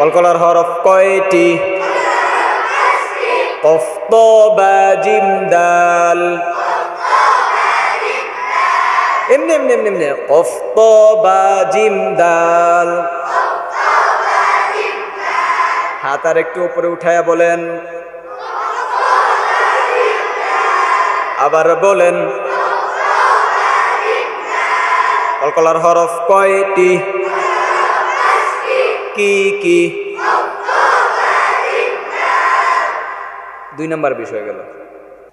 কলকলার হরফ কয়টি? হাত আর একটু উপরে উঠায়া বলেন। আবার বলেন। কলকলার হরফ কয়টি? কি দুই নাম্বার বিষয় গেল।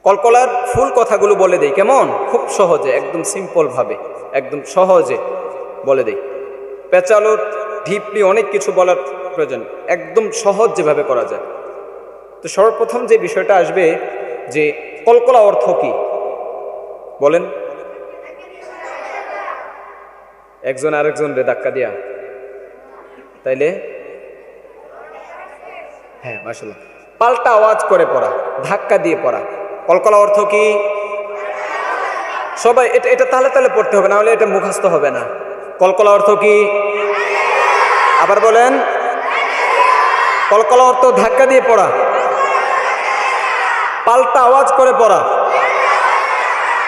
কলকলার ফুল কথাগুলো বলে দেই, কেমন? খুব সহজে, একদম সিম্পল ভাবে একদম সহজে বলে দেই। পেঁচালোর ঢিপলি, অনেক কিছু বলার প্রয়োজন, একদম সহজ যেভাবে করা যায়। তো সর্বপ্রথম যে বিষয়টা আসবে যে কলকলা অর্থ কি? বলেন। একজন আরেকজন রে ধাক্কা দিয়া। তাইলে? হ্যাঁ মাসাল্লাহ পাল্টা আওয়াজ করে পড়া, ধাক্কা দিয়ে পড়া। কলকলা অর্থ কি? সবাই, এটা এটা তাহলে তাহলে পড়তে হবে না হলে এটা মুখস্থ হবে না। কলকলা অর্থ কি? আবার বলেন। কলকলা অর্থ ধাক্কা দিয়ে পড়া। পাল্টা আওয়াজ করে পড়া।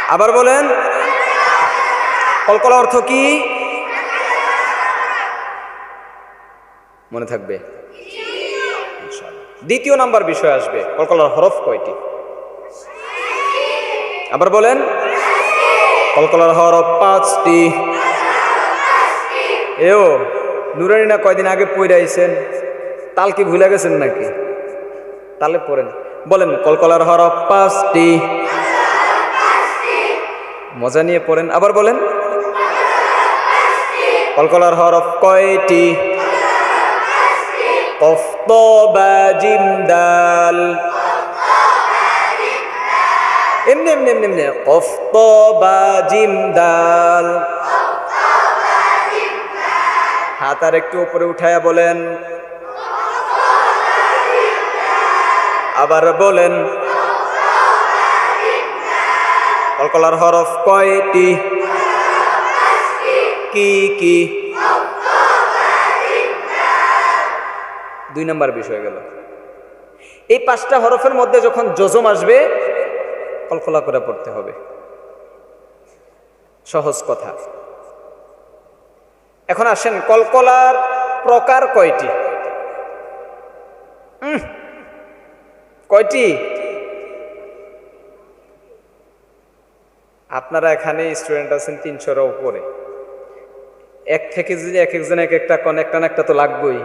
আবার বলেন। কলকলা অর্থ কি? মনে থাকবে। দ্বিতীয় নাম্বার বিষয় আসবে কলকলার হরফ কয়টি? আবার বলেন কলকলার হরফ পাঁচটি। এও, নুরানি না কয়দিন আগে পইরাইছেন তাল কি ভুলে গেছেন নাকি? তালে পড়েন। বলেন কলকলার হরফ পাঁচটি। মজা নিয়ে পড়েন। আবার বলেন কলকলার হরফ কয়টি এমনি এমনি এমনি এমনি। কফ ত বা দাল হাত আর একটু উপরে উঠায়া বলেন। আবার বলেন, কলকলার হরফ কয়টি? কি কি? দুই নাম্বার বিষয় গেল। এই পাঁচটা হরফের মধ্যে যখন যজম আসবে, কলকলা করে পড়তে হবে। সহজ কথা। এখন আসেন, কলকলার প্রকার কয়টি? কয়টি? আপনারা এখানে স্টুডেন্ট আছেন তিনশোর উপরে। এক থেকে যদি এক একজন এক একটা কোন একটা তো লাগবেই।